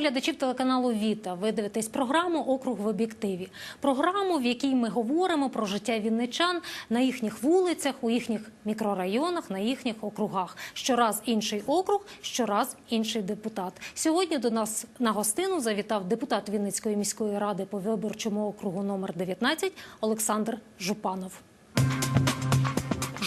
глядачів телеканалу Віта. Ви дивитесь програму Округ в об'єктиві. Програму, в якій ми говоримо про життя вінничан на їхніх вулицях, у їхніх мікрорайонах, на їхніх округах. Щораз інший округ, щораз інший депутат. Сьогодні до нас на гостину завітав депутат Вінницької міської ради по виборчому округу номер 19 Олександр Жупанов.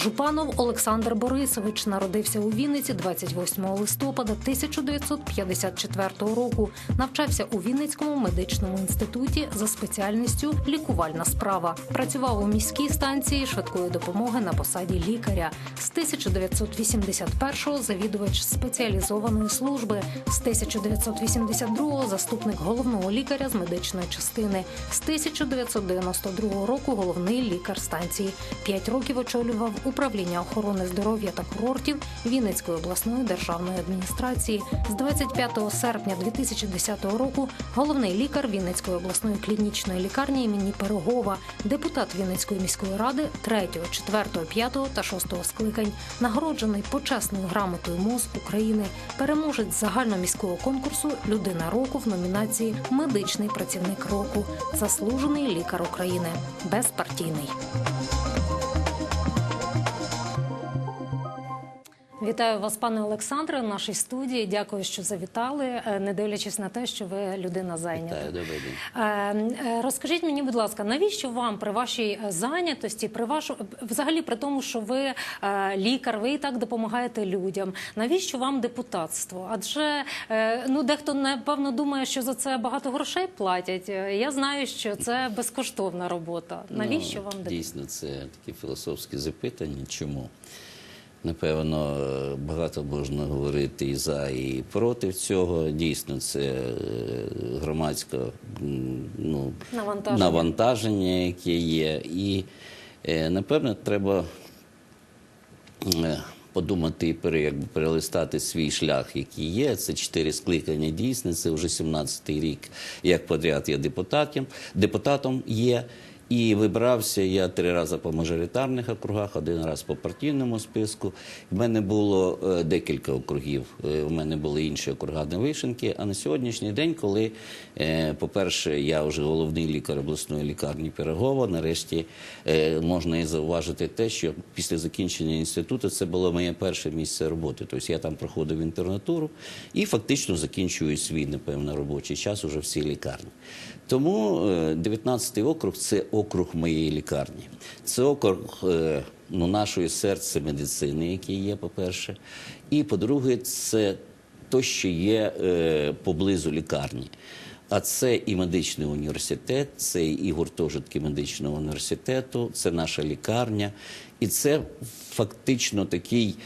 Жупанов Олександр Борисович народився у Вінниці 28 листопада 1954 року. Навчався у Вінницькому медичному інституті за спеціальністю лікувальна справа. Працював у міській станції швидкої допомоги на посаді лікаря. З 1981-го завідувач спеціалізованої служби, з 1982-го заступник головного лікаря з медичної частини, з 1992 року головний лікар станції. П'ять років очолював управління охорони здоров'я та курортів Вінницької обласної державної адміністрації. З 25 серпня 2010 року головний лікар Вінницької обласної клінічної лікарні імені Пирогова, депутат Вінницької міської ради 3, 4, 5 та 6 скликань, нагороджений почесною грамотою МОЗ України, переможець загальноміського конкурсу Людина року в номінації Медичний працівник року, заслужений лікар України, безпартійний. Вітаю вас, пане Олександре, в нашій студії. Дякую, що завітали, е, не дивлячись на те, що ви людина зайнята. Вітаю, добрий день. Е, е, Розкажіть мені, будь ласка, навіщо вам при вашій зайнятості, при вашу взагалі при тому, що ви лікар, ви і так допомагаєте людям. Навіщо вам депутатство? Адже ну дехто напевно думає, що за це багато грошей платять. Я знаю, що це безкоштовна робота. Навіщо Ну, вам депутатство? Дійсно, це такі філософські запитання. Чому? Напевно, багато можна говорити і за, і проти цього. Дійсно, це е, громадське ну, Навантаження. навантаження, яке є. І, е, напевно, треба е, подумати і пере, якби, перелистати свій шлях, який є. Це чотири скликання дійсно, це вже 17-й рік, як подряд я депутатом, депутатом є. І вибрався я три рази по мажоритарних округах, один раз по партійному списку. В мене було е, декілька округів. Е, в мене були інші округа на вишенки. А на сьогоднішній день, коли, е, по-перше, я вже головний лікар обласної лікарні Пирогова, нарешті е, можна і зауважити те, що після закінчення інституту це було моє перше місце роботи. Тобто я там проходив інтернатуру і фактично закінчую свій, напевно, робочий час уже в цій лікарні. Тому е, 19-й округ це округ моєї лікарні. Це округ е, ну, нашої серця медицини, який є, по-перше. І по-друге, це то, що є е, поблизу лікарні. А це і медичний університет, це і гуртожитки медичного університету, це наша лікарня. І це фактично такий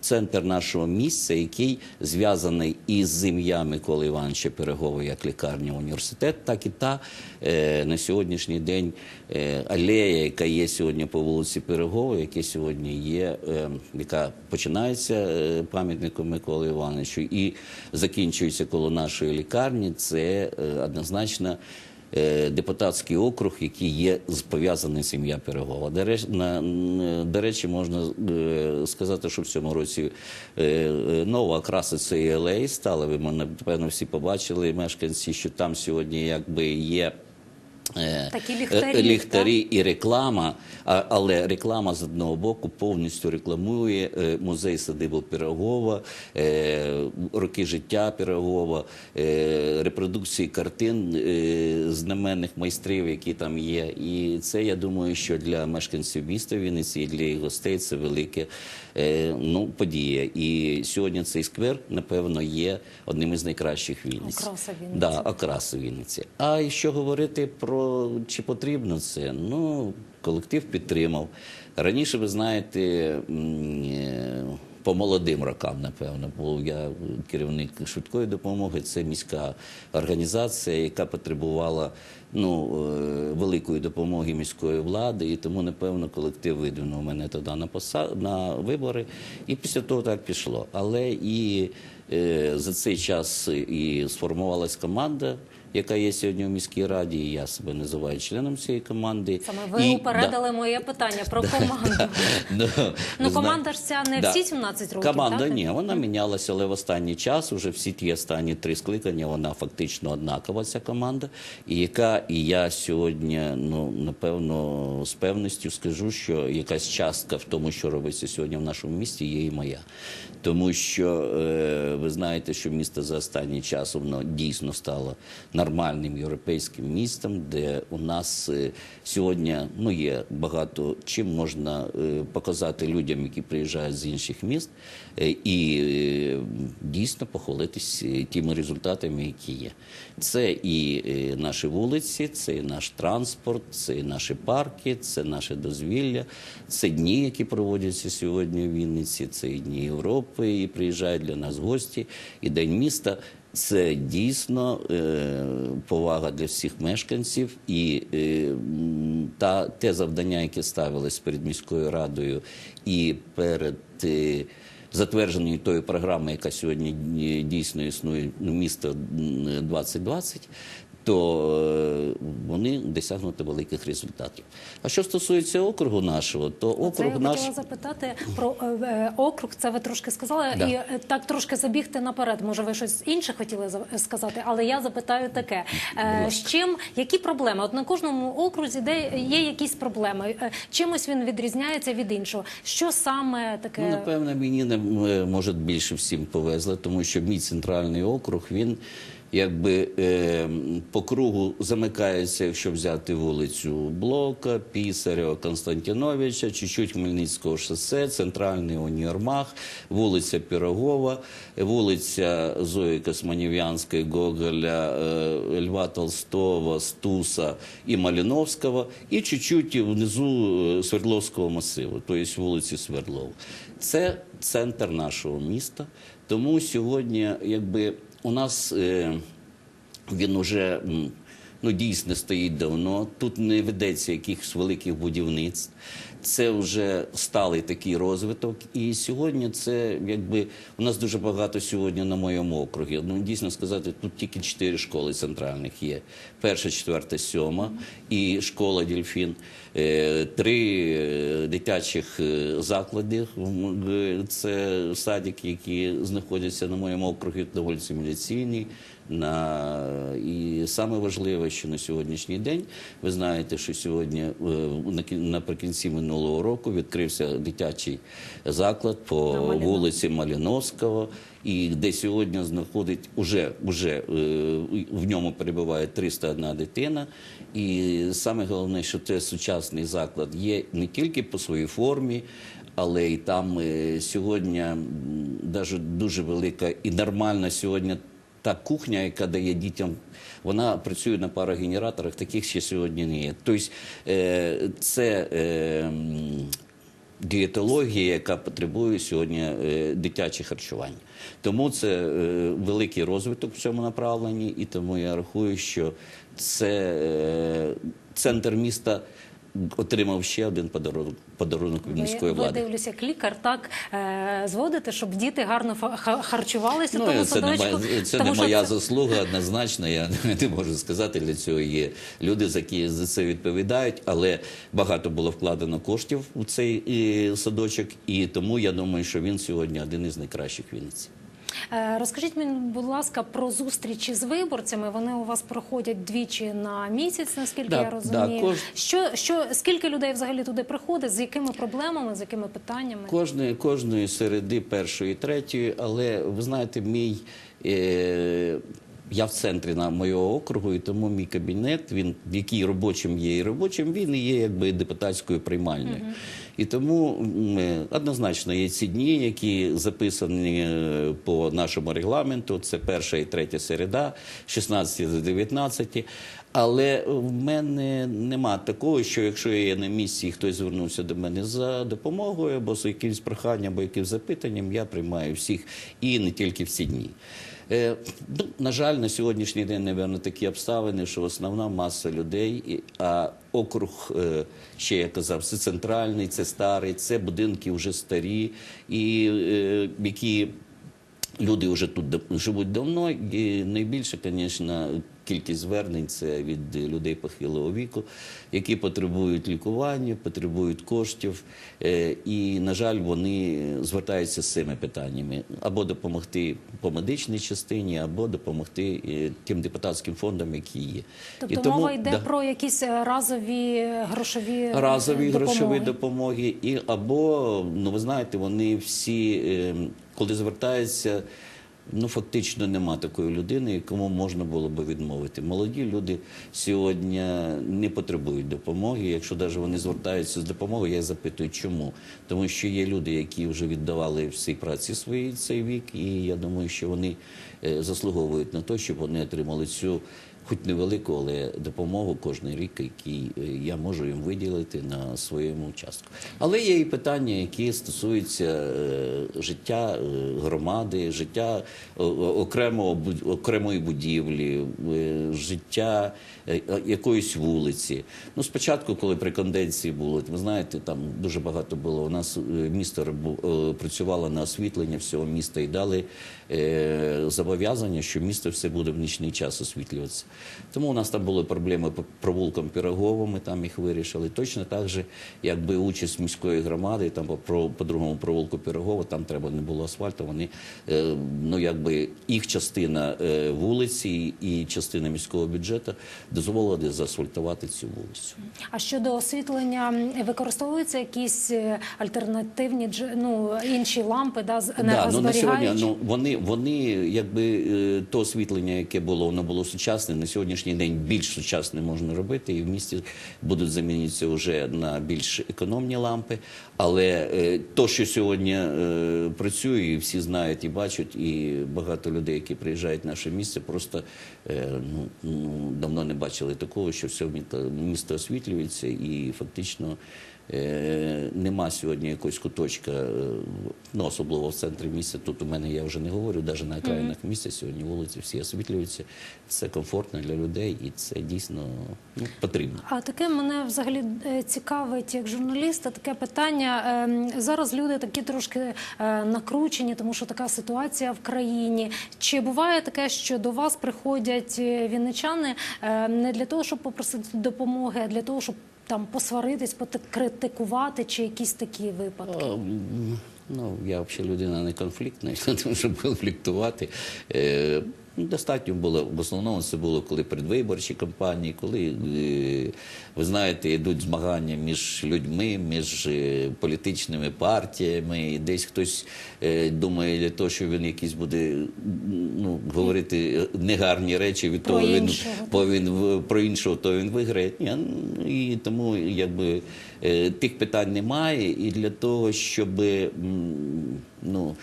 центр нашого місця, який зв'язаний із ім'я Миколи Івановича Пирогова як лікарня університет, так і та е, на сьогоднішній день е, алея, яка є сьогодні по вулиці Пирогова, яка сьогодні є, е, яка починається е, пам'ятником Миколи Івановичу і закінчується коло нашої лікарні. Це е, однозначно е, депутатський округ, який є пов'язаний з ім'я Пирогова. До речі, речі, можна е, сказати, що в цьому році е, е, нова окраса цієї алеї стала. Ви напевно всі побачили мешканці, що там сьогодні якби є. Е, Такі е, ліхтарі, ліхтарі і реклама, але реклама з одного боку повністю рекламує е, музей садиби Пірогова, е, роки життя Пірогова, е, репродукції картин е, знаменних майстрів, які там є. І це я думаю, що для мешканців міста Вінниці і для їх гостей це велике е, ну, подія. І сьогодні цей сквер, напевно, є одним із найкращих в Вінниці. Окраса Вінниці. Да, окраса Вінниці. А що говорити про чи потрібно це? Ну, колектив підтримав. Раніше, ви знаєте, е, по молодим рокам, напевно, був я керівник швидкої допомоги. Це міська організація, яка потребувала ну, е, великої допомоги міської влади, і тому, напевно, колектив видвинув мене туди на поса... на вибори. І після того так пішло. Але і е, за цей час і сформувалась команда яка є сьогодні у міській раді. І я себе називаю членом цієї команди. Саме ви І- упередили моє питання про команду. Ну, Ну, команда ж ця не Да. всі 17 років, Команда так? ні, вона мінялася, але в останній час, уже всі ті останні три скликання, вона фактично однакова, ця команда. І яка, і я сьогодні, ну, напевно, з певністю скажу, що якась частка в тому, що робиться сьогодні в нашому місті, є і моя. Тому що е, ви знаєте, що місто за останній час воно дійсно стало нормальним європейським містом, де у нас е, сьогодні ну, є багато чим можна е, показати людям, які приїжджають з інших міст, і дійсно похвалитись тими результатами, які є. Це і наші вулиці, це і наш транспорт, це і наші парки, це наше дозвілля, це дні, які проводяться сьогодні в Вінниці, це і дні Європи, і приїжджають для нас гості, і День міста. Це дійсно е, повага для всіх мешканців, і е, та те завдання, яке ставилось перед міською радою і перед е, затвердженою тою програмою, яка сьогодні дійсно існує ну, місто м, 2020, то е, вони досягнути великих результатів. А що стосується округу нашого, то Це я округ наш хотіла запитати про е, е, округ. Це ви трошки сказали, Да. і так трошки забігти наперед. Може, ви щось інше хотіли за- сказати, але я запитаю таке: Е, з чим які проблеми? От на кожному окрузі, де є якісь проблеми, чимось він відрізняється від іншого. Що саме таке? Ну, напевно, мені не може більше всім повезло, тому що мій центральний округ він якби е, по кругу замикається, якщо взяти вулицю Блока, Пісарєва, Константиновича, чуть-чуть Хмельницького шосе, центральний універмаг, вулиця Пірогова, вулиця Зої Косманів'янської, Гоголя, е, Льва Толстого, Стуса і Маліновського, і чуть-чуть внизу е, Свердловського масиву, тобто вулиці Свердлов. Це центр нашого міста. Тому сьогодні, якби у нас е, він уже ну, дійсно стоїть давно. Тут не ведеться якихось великих будівництв. Це вже сталий такий розвиток. І сьогодні це якби у нас дуже багато сьогодні на моєму округі. Ну дійсно сказати, тут тільки чотири школи центральних є: перша, четверта, сьома і школа Дельфін. Е, Три е, дитячих е, е, Це садики, які знаходяться на моєму округі на вулиці. На і саме важливе, що на сьогоднішній день ви знаєте, що сьогодні е, на наприкінці минулого року відкрився дитячий заклад по вулиці Маліновського, і де сьогодні знаходить уже, уже е, в ньому перебуває 301 дитина. І саме головне, що це сучасний заклад є не тільки по своїй формі. Але і там е, сьогодні навіть дуже велика і нормальна сьогодні та кухня, яка дає дітям, вона працює на парогенераторах, таких ще сьогодні не є. Тобто е, це е, дієтологія, яка потребує сьогодні е, дитяче харчування. Тому це великий розвиток в цьому направленні, і тому я рахую, що це центр міста. Отримав ще один подарунок, подарунок від міської ви, ви влади. дивлюся, як лікар так е, зводите, щоб діти гарно харчувалися тому Ну, це не, моя, це тому не моя це- заслуга, однозначно. Я не можу сказати. Для цього є люди, за які за це відповідають. Але багато було вкладено коштів у цей садочок, і тому я думаю, що він сьогодні один із найкращих в Вінниці. Е, Розкажіть мені, будь ласка, про зустрічі з виборцями. Вони у вас проходять двічі на місяць, наскільки Да, я розумію. да, кож- Що, що, скільки людей взагалі туди приходить, з якими проблемами, з якими питаннями? Кожної, кожної середи першої, третьої, але ви знаєте, мій. Е, я в центрі на моєго округу, і тому мій кабінет, він який робочим є і робочим, він і є якби депутатською приймальною. І тому е, однозначно є ці дні, які записані е, по нашому регламенту. Це перша і третя середа, 16 до 19. Але в мене нема такого, що якщо я на місці і хтось звернувся до мене за допомогою або з якимось проханням, або якимось запитанням, я приймаю всіх і не тільки в ці дні. Е, ну, на жаль, на сьогоднішній день, напевно, такі обставини, що основна маса людей, а округ, е, ще я казав, це центральний, це старий, це будинки вже старі, і е, які Люди вже тут живуть давно, і найбільше, звісно, кількість звернень це від людей похилого віку, які потребують лікування, потребують коштів. Е, І, на жаль, вони звертаються з цими питаннями або допомогти по медичній частині, або допомогти е, тим депутатським фондам, які є. Тобто І мова йде да. про якісь е, разові грошові разові допомоги. грошові допомоги, і або ну ви знаєте, вони всі, е, коли звертаються. Ну, фактично нема такої людини, якому можна було би відмовити. Молоді люди сьогодні не потребують допомоги. Якщо навіть вони звертаються з допомогою, я запитую, чому? Тому що є люди, які вже віддавали всій праці свої цей вік, і я думаю, що вони е, заслуговують на те, щоб вони отримали цю хоч невелику, але допомогу кожен рік, який е, я можу їм виділити на своєму участку. Але є і питання, які стосуються е, життя е, громади, життя окремого окремої будівлі, життя якоїсь вулиці. Ну, спочатку, коли при конденції було, ви знаєте, там дуже багато було. У нас е, місто е, працювало на освітлення всього міста і дали е, зобов'язання, що місто все буде в нічний час освітлюватися. Тому у нас там були проблеми по провулкам Пірогово, ми там їх вирішили. Точно так же, якби участь міської громади, там по, по другому провулку Пірогово, там треба не було асфальту. Вони е, ну якби їх частина е, вулиці і частина міського бюджету дозволили заасфальтувати цю вулицю. А щодо освітлення використовуються якісь е, альтернативні ну, інші лампи, да, з Да, ну на сьогодні ну вони, вони якби е, то освітлення, яке було, воно було сучасне. На сьогоднішній день більш сучасне можна робити, і в місті будуть замінитися вже на більш економні лампи. Але е, то, що сьогодні працює, і всі знають і бачать, і багато людей, які приїжджають в наше місце, просто ну, ну давно не бачили такого, що все місто, освітлюється і фактично. Е, Нема сьогодні якогось куточка, е, ну особливо в центрі міста. Тут у мене я вже не говорю, навіть на окраїнах міста сьогодні вулиці всі освітлюються. Це комфортно для людей, і це дійсно ну, потрібно. А таке мене взагалі е, цікавить як журналіста. Таке питання. Ем, Зараз люди такі трошки накручені, тому що така ситуація в країні. Чи буває таке, що до вас приходять вінничани не для того, щоб попросити допомоги, а для того, щоб там посваритись, покритикувати, чи якісь такі випадки? Ну, я взагалі людина не конфліктна, тому щоб конфліктувати. Ну, Достатньо було, в основному це було коли передвиборчі кампанії, коли, е, ви знаєте, йдуть змагання між людьми, між е, політичними партіями, і десь хтось е, думає для того, що він якийсь буде ну, говорити негарні речі, від Про того він, іншого, він в- про іншого, то він виграє. Ні, ну, і тому якби тих питань немає. І для того, щоб ну.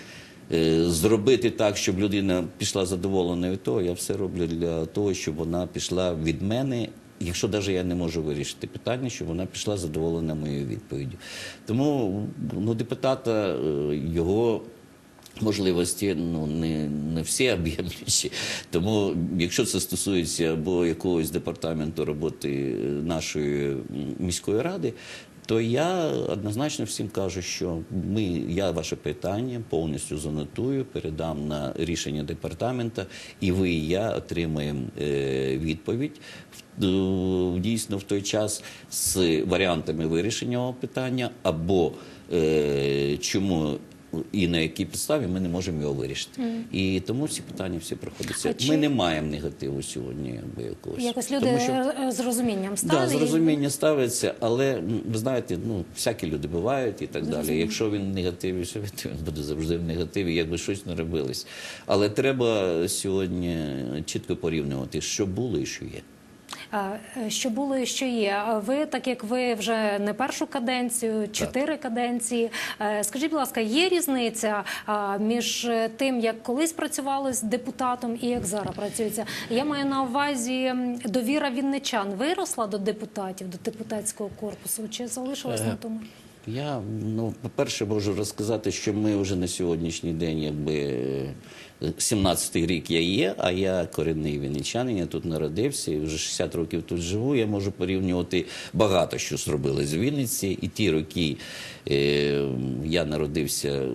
Е, Зробити так, щоб людина пішла задоволена від того, я все роблю для того, щоб вона пішла від мене, якщо навіть я не можу вирішити питання, щоб вона пішла задоволена моєю відповіддю. Тому ну, депутата е, його можливості ну не, не всі об'ємлющі. Тому, якщо це стосується або якогось департаменту роботи нашої міської ради. То я однозначно всім кажу, що ми, я ваше питання повністю занотую, передам на рішення департамента, і ви і я отримаємо е, відповідь. Е, дійсно в той час з варіантами вирішення питання, або е, чому і на якій підставі ми не можемо його вирішити. І тому ці питання всі проходяться. А чи- Ми не маємо негативу сьогодні, якби якогось. Якось люди Тому що- з розумінням Да, стали. з і- розуміння ставиться, але ви знаєте, ну всякі люди бувають і так далі. Якщо він в негативі, то він буде завжди в негативі, якби щось не робилось. Але треба сьогодні чітко порівнювати, що було і що є. Е, Що було і що є. Ви, так як ви вже не першу каденцію, чотири каденції. е, Скажіть, будь ласка, є різниця між е, тим, як колись працювали з депутатом і як зараз працюється? Я маю на увазі довіра вінничан виросла до депутатів, до депутатського корпусу, чи залишилась на тому? Я ну, по-перше, можу розказати, що ми вже на сьогоднішній день якби 17-й рік я є, а я корінний вінничанин, я тут народився і вже 60 років тут живу. Я можу порівнювати багато що зробили з Вінниці. І ті роки е, я народився,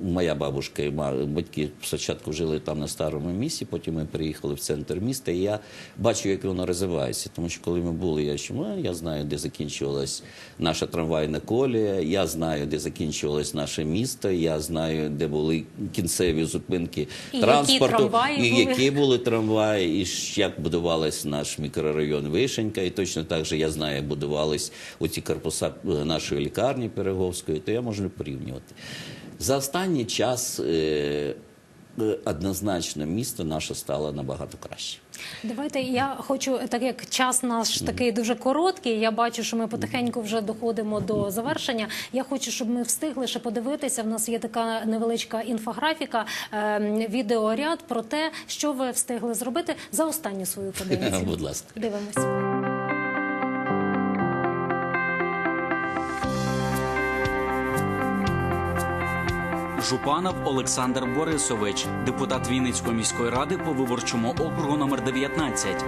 моя бабушка і батьки спочатку жили там на старому місці, потім ми приїхали в центр міста. І я бачу, як воно розвивається. Тому що коли ми були, я ще ну, я знаю, де закінчувалась наша трамвайна колія, я знаю, де закінчувалось наше місто, я знаю, де були кінцеві зупинки І які транспорту, трамваї і були. які були трамваї, і як будувалась наш мікрорайон Вишенька, і точно так же я знаю, будувались оці корпуса нашої лікарні Переговської, то я можу порівнювати. За останній час е, однозначно місто наше стало набагато краще. Давайте я хочу, так як час наш такий дуже короткий. Я бачу, що ми потихеньку вже доходимо до завершення. Я хочу, щоб ми встигли ще подивитися. В нас є така невеличка інфографіка, ем, відеоряд про те, що ви встигли зробити за останню свою каденцію. Будь ласка. Дивимось. Жупанов Олександр Борисович, депутат Вінницької міської ради по виборчому округу номер 19.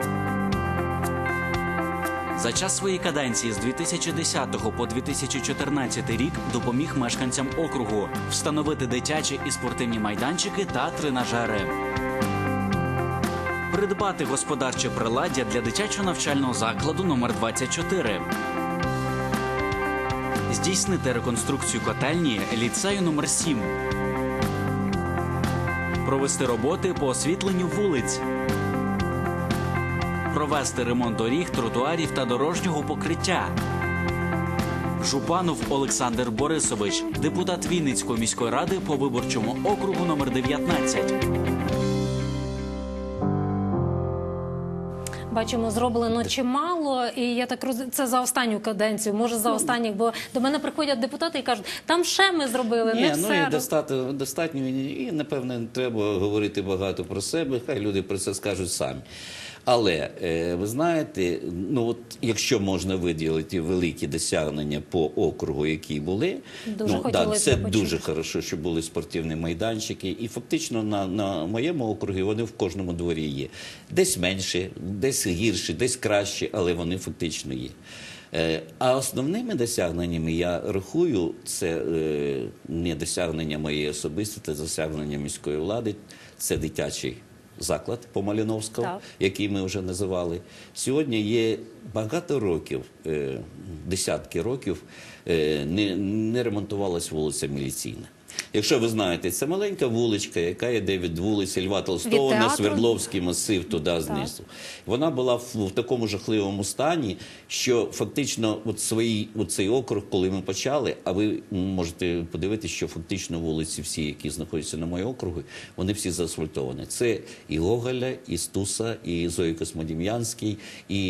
За час своєї каденції з 2010 по 2014 рік допоміг мешканцям округу встановити дитячі і спортивні майданчики та тренажери. Придбати господарче приладдя для дитячого навчального закладу номер 24 здійснити реконструкцію котельні ліцею номер 7 провести роботи по освітленню вулиць, провести ремонт доріг, тротуарів та дорожнього покриття. Жупанов Олександр Борисович, депутат Вінницької міської ради по виборчому округу номер 19. Бачимо, зроблено чимало, і я так роз... це за останню каденцію, може за останніх, бо до мене приходять депутати і кажуть, там ще ми зробили, Ні, не ну і достатньо, достатньо, і напевне не треба говорити багато про себе, хай люди про це скажуть самі. Але е, ви знаєте, ну от якщо можна виділити великі досягнення по округу, які були, Дуже ну хотілося це почути. дуже хорошо, що були спортивні майданчики, і фактично на, на моєму округі вони в кожному дворі є. Десь менше, десь гірше, десь краще, але вони фактично є. Е, А основними досягненнями я рахую, це е, не досягнення моєї особисті, це досягнення міської влади, це дитячий заклад по Маліновському, Так. який ми вже називали. Сьогодні є багато років, е, десятки років, е, не, не ремонтувалась вулиця Міліційна. Якщо ви знаєте, це маленька вуличка, яка йде від вулиці Льва Толстого на? Свердловський масив туди знизу. Вона була в, в такому жахливому стані, що фактично от свої, от цей округ, коли ми почали, а ви можете подивитися, що фактично вулиці всі, які знаходяться на моєму округу, вони всі заасфальтовані. Це і Гоголя, і Стуса, і Зої Космодім'янський, і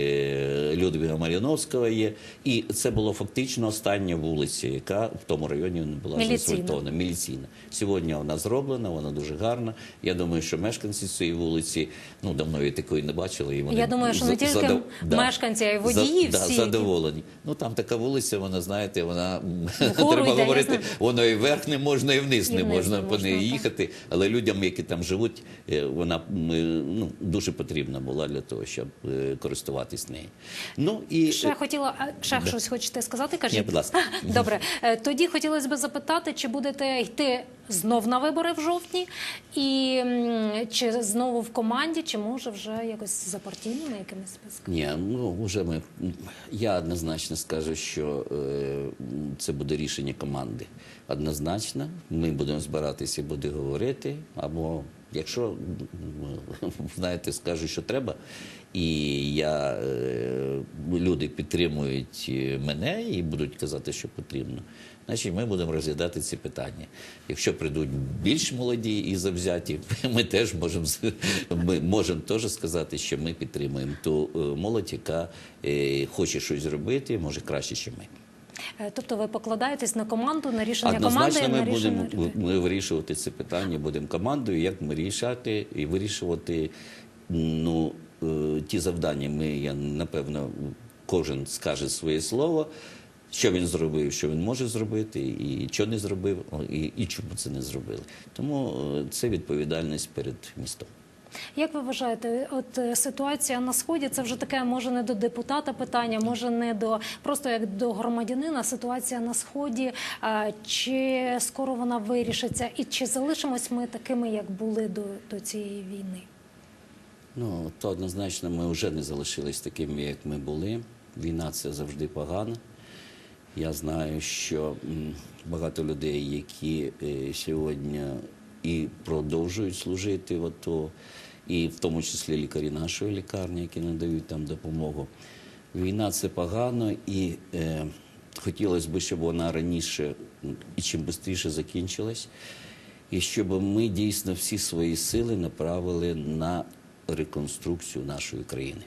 е, Людвіга Маріновського є. І це було фактично остання вулиця, яка в тому районі не була Міліційна. Заасфальтована міліційна. Сьогодні вона зроблена, вона дуже гарна. Я думаю, що мешканці цієї вулиці ну давно її такої не бачили. І вони Я думаю, що не тільки задов- мешканці, а й водії за- всі, да, задоволені. Ну там така вулиця, вона знаєте, вона треба йде, говорити, воно і вверх не можна, і вниз І не можна не по можна, неї так. їхати. Але людям, які там живуть, е, вона е, ну дуже потрібна була для того, щоб е, користуватись нею. Ну і Ще хотіла, ще щось хочете сказати? Кажіть. Ні, будь ласка. Добре. Тоді хотілося б запитати, чи будете йти знов на вибори в жовтні, і чи знову в команді, чи може вже якось за партійними якимись списками? Ні, ну вже ми я однозначно скажу, що е, це буде рішення команди. Однозначно, ми будемо збиратися і буде говорити. Або якщо знаєте, скажу, що треба, і я е, люди підтримують е, мене і будуть казати, що потрібно. Значить, ми будемо розглядати ці питання. Якщо прийдуть більш молоді і завзяті, ми теж можемо ми можемо теж сказати, що ми підтримуємо ту е, молодь, яка е, хоче щось зробити, може краще, ніж ми. Е, Тобто ви покладаєтесь на команду, на рішення команди, Однозначно, ми будемо ми вирішувати це питання, будемо командою, як ми рішати і вирішувати. Ну ті завдання. Ми я напевно кожен скаже своє слово. Що він зробив, що він може зробити, і що не зробив, і, і чому це не зробили. Тому е, це відповідальність перед містом. Як ви вважаєте, от е, ситуація на сході це вже таке, може не до депутата питання, може не до просто як до громадянина. Ситуація на сході. е, Чи скоро вона вирішиться, і чи залишимось ми такими, як були до, до цієї війни? Ну, то однозначно ми вже не залишились такими, як ми були. Війна це завжди погано. Я знаю, що багато людей, які е, сьогодні і продовжують служити в АТО, і в тому числі лікарі нашої лікарні, які надають там допомогу. Війна це погано, і е, хотілося б, щоб вона раніше і чим швидше закінчилась, і щоб ми дійсно всі свої сили направили на реконструкцію нашої країни.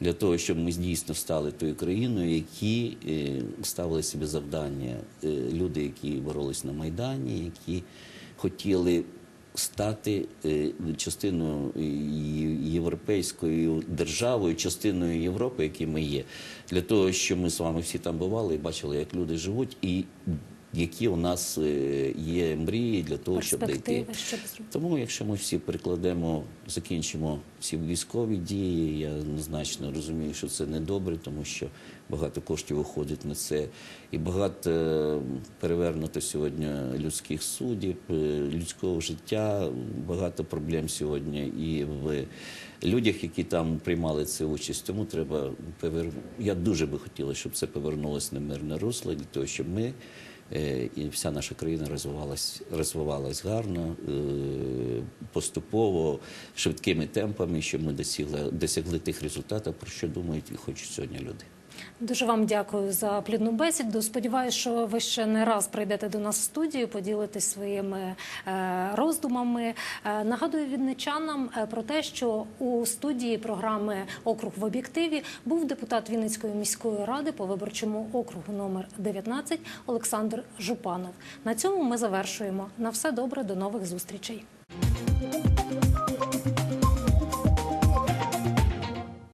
Для того, щоб ми дійсно стали тою країною, які е, ставили собі завдання е, люди, які боролись на Майдані, які хотіли стати е, частиною є- європейською державою, частиною Європи, які ми є, для того, щоб ми з вами всі там бували і бачили, як люди живуть, і які у нас е, є мрії для того, щоб дійти. Щоб? Тому, якщо ми всі прикладемо, закінчимо ці військові дії, я однозначно розумію, що це не добре, тому що багато коштів уходить на це, і багато е, перевернуто сьогодні людських суддів, е, людського життя, багато проблем сьогодні і в людях, які там приймали цю участь. Тому треба повер... Я дуже би хотіла, щоб це повернулося на мирне русло, для того, щоб ми. Е, і вся наша країна розвивалась, розвивалась гарно, е, поступово, швидкими темпами, що ми досягли, досягли тих результатів, про що думають і хочуть сьогодні люди. Дуже вам дякую за плідну бесіду. Сподіваюся, що ви ще не раз прийдете до нас в студію, поділитесь своїми е, роздумами. Е, нагадую відничанам е, про те, що у студії програми Округ в об'єктиві був депутат Вінницької міської ради по виборчому округу номер 19 Олександр Жупанов. На цьому ми завершуємо. На все добре, до нових зустрічей.